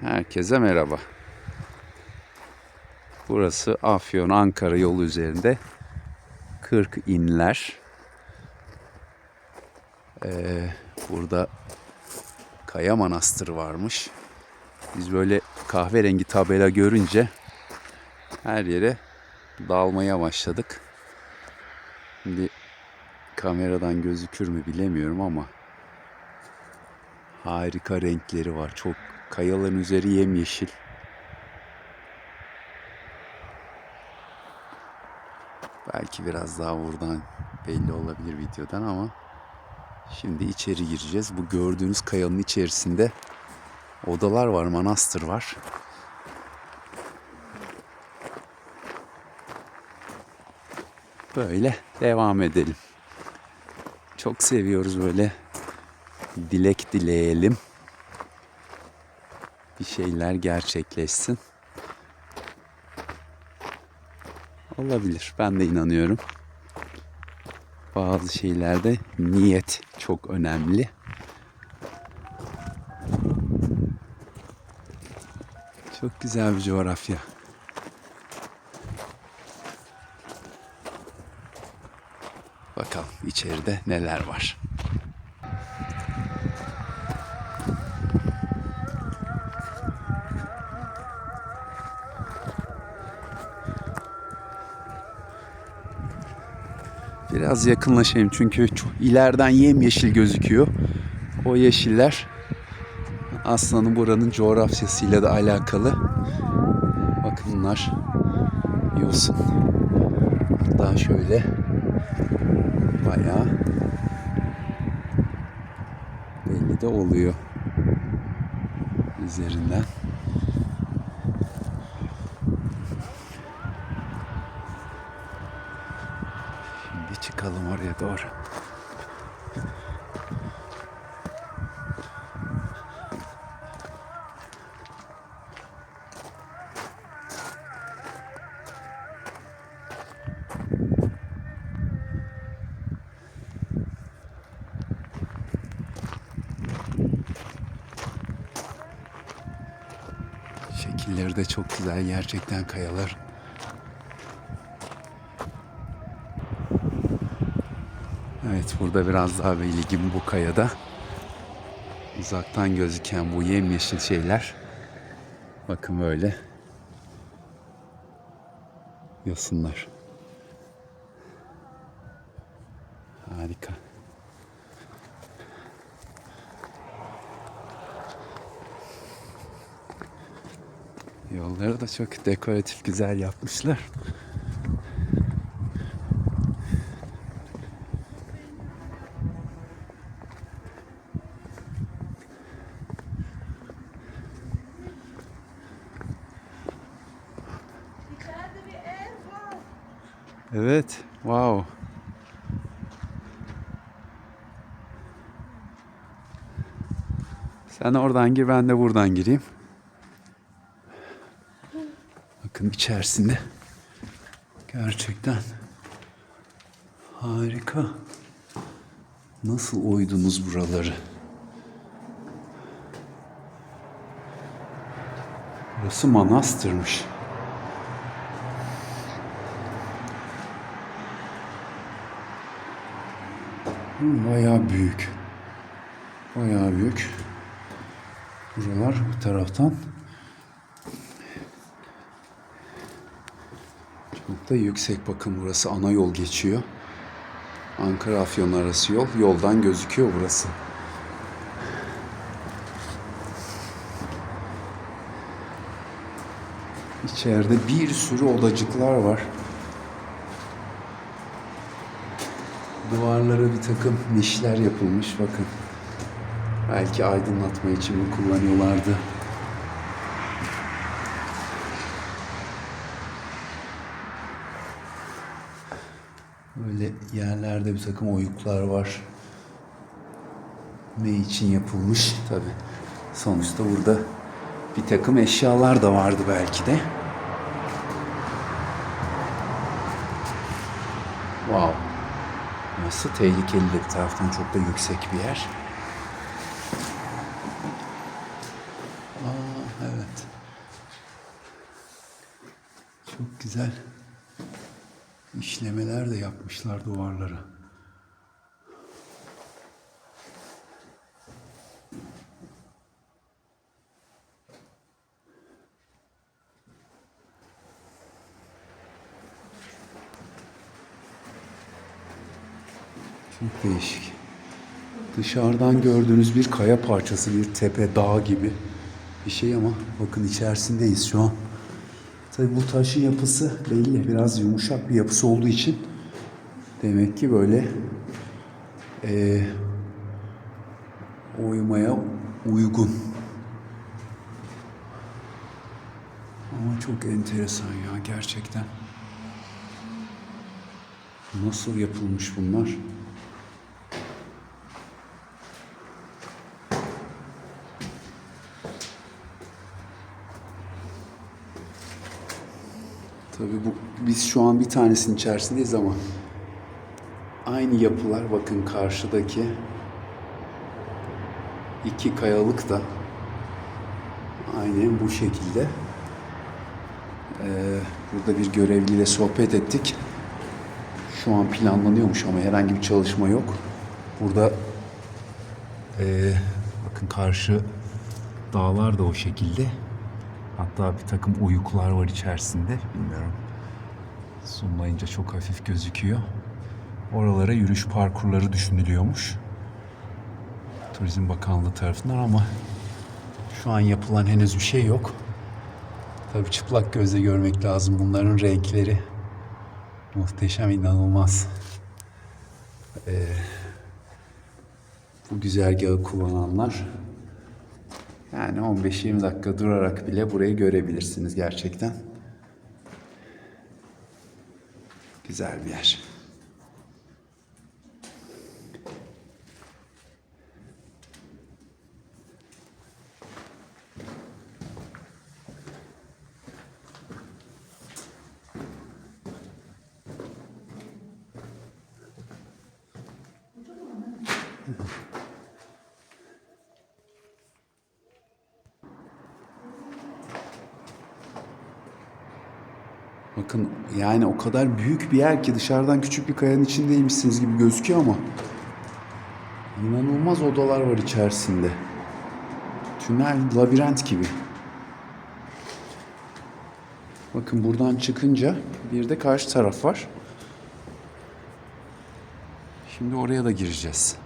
Herkese merhaba. Burası Afyon Ankara yolu üzerinde 40 inler. Ee, burada Kaya Manastırı varmış. Biz böyle kahverengi tabela görünce her yere dalmaya başladık. Şimdi kameradan gözükür mü bilemiyorum ama harika renkleri var. Çok kayaların üzeri yemyeşil. Belki biraz daha buradan belli olabilir videodan ama şimdi içeri gireceğiz. Bu gördüğünüz kayanın içerisinde odalar var, manastır var. Böyle devam edelim. Çok seviyoruz böyle dilek dileyelim. Bir şeyler gerçekleşsin. Olabilir. Ben de inanıyorum. Bazı şeylerde niyet çok önemli. Çok güzel bir coğrafya. Bakalım içeride neler var. Biraz yakınlaşayım çünkü çok ileriden yemyeşil gözüküyor. O yeşiller aslında buranın coğrafyasıyla da alakalı. Bakın bunlar yosun. Hatta şöyle bayağı belli de oluyor üzerinden. Şimdi çıkalım oraya doğru. Şekilleri de çok güzel gerçekten kayalar. Evet burada biraz daha belirgin bu kayada. Uzaktan gözüken bu yemyeşil şeyler. Bakın böyle. Yosunlar. Harika. Yolları da çok dekoratif güzel yapmışlar. Evet. Wow. Sen oradan gir ben de buradan gireyim. Bakın içerisinde gerçekten harika. Nasıl oydunuz buraları? Burası manastırmış. Bayağı büyük. Bayağı büyük. Buralar bu taraftan. Çok da yüksek bakın burası ana yol geçiyor. Ankara Afyon arası yol. Yoldan gözüküyor burası. İçeride bir sürü odacıklar var. Duvarlara bir takım nişler yapılmış bakın. Belki aydınlatma için mi kullanıyorlardı. Böyle yerlerde bir takım oyuklar var. Ne için yapılmış tabi. Sonuçta burada bir takım eşyalar da vardı belki de. Wow. Burası tehlikeli de bir taraftan çok da yüksek bir yer. Aa, evet. Çok güzel işlemeler de yapmışlar duvarlara. Çok değişik. Dışarıdan gördüğünüz bir kaya parçası, bir tepe, dağ gibi bir şey ama bakın içerisindeyiz şu an. Tabii bu taşın yapısı belli. Biraz yumuşak bir yapısı olduğu için demek ki böyle eee oymaya uygun. Ama çok enteresan ya gerçekten. Nasıl yapılmış bunlar? Tabii bu biz şu an bir tanesinin içerisindeyiz ama aynı yapılar bakın karşıdaki iki kayalık da aynen bu şekilde. Ee, burada bir görevliyle sohbet ettik. Şu an planlanıyormuş ama herhangi bir çalışma yok. Burada ee, bakın karşı dağlar da o şekilde. Hatta bir takım oyuklar var içerisinde. Bilmiyorum. Zoomlayınca çok hafif gözüküyor. Oralara yürüyüş parkurları düşünülüyormuş. Turizm Bakanlığı tarafından ama şu an yapılan henüz bir şey yok. Tabii çıplak gözle görmek lazım bunların renkleri. Muhteşem, inanılmaz. Ee, bu güzergahı kullananlar yani 15-20 dakika durarak bile burayı görebilirsiniz gerçekten. Güzel bir yer. Bakın yani o kadar büyük bir yer ki dışarıdan küçük bir kayanın içindeymişsiniz gibi gözüküyor ama inanılmaz odalar var içerisinde. Tünel, labirent gibi. Bakın buradan çıkınca bir de karşı taraf var. Şimdi oraya da gireceğiz.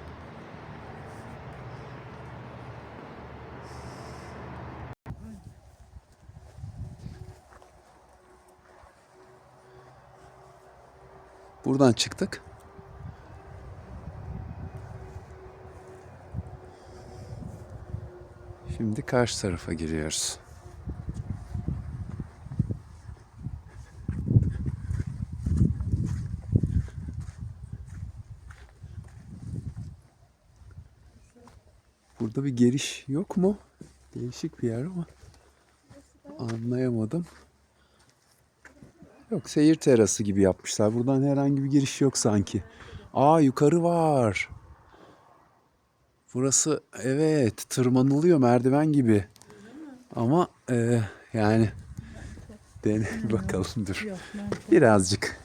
Buradan çıktık. Şimdi karşı tarafa giriyoruz. Burada bir giriş yok mu? Değişik bir yer ama anlayamadım. Yok seyir terası gibi yapmışlar. Buradan herhangi bir giriş yok sanki. Aa yukarı var. Burası evet tırmanılıyor merdiven gibi. Ama e, yani dene bakalım dur. Birazcık.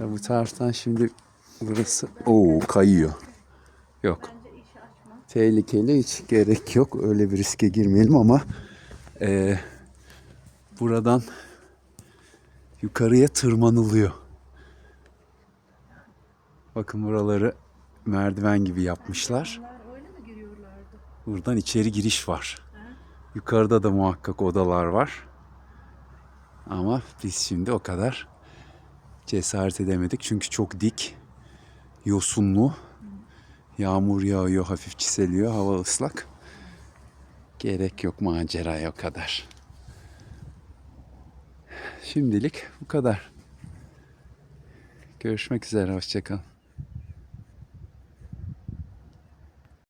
Ya bu taraftan şimdi burası o kayıyor. Yok. Tehlikeli hiç gerek yok. Öyle bir riske girmeyelim ama e, buradan yukarıya tırmanılıyor. Bakın buraları merdiven gibi yapmışlar. Buradan içeri giriş var. Yukarıda da muhakkak odalar var. Ama biz şimdi o kadar cesaret edemedik. Çünkü çok dik, yosunlu. Yağmur yağıyor, hafif çiseliyor, hava ıslak. Gerek yok maceraya o kadar. Şimdilik bu kadar. Görüşmek üzere, hoşçakalın.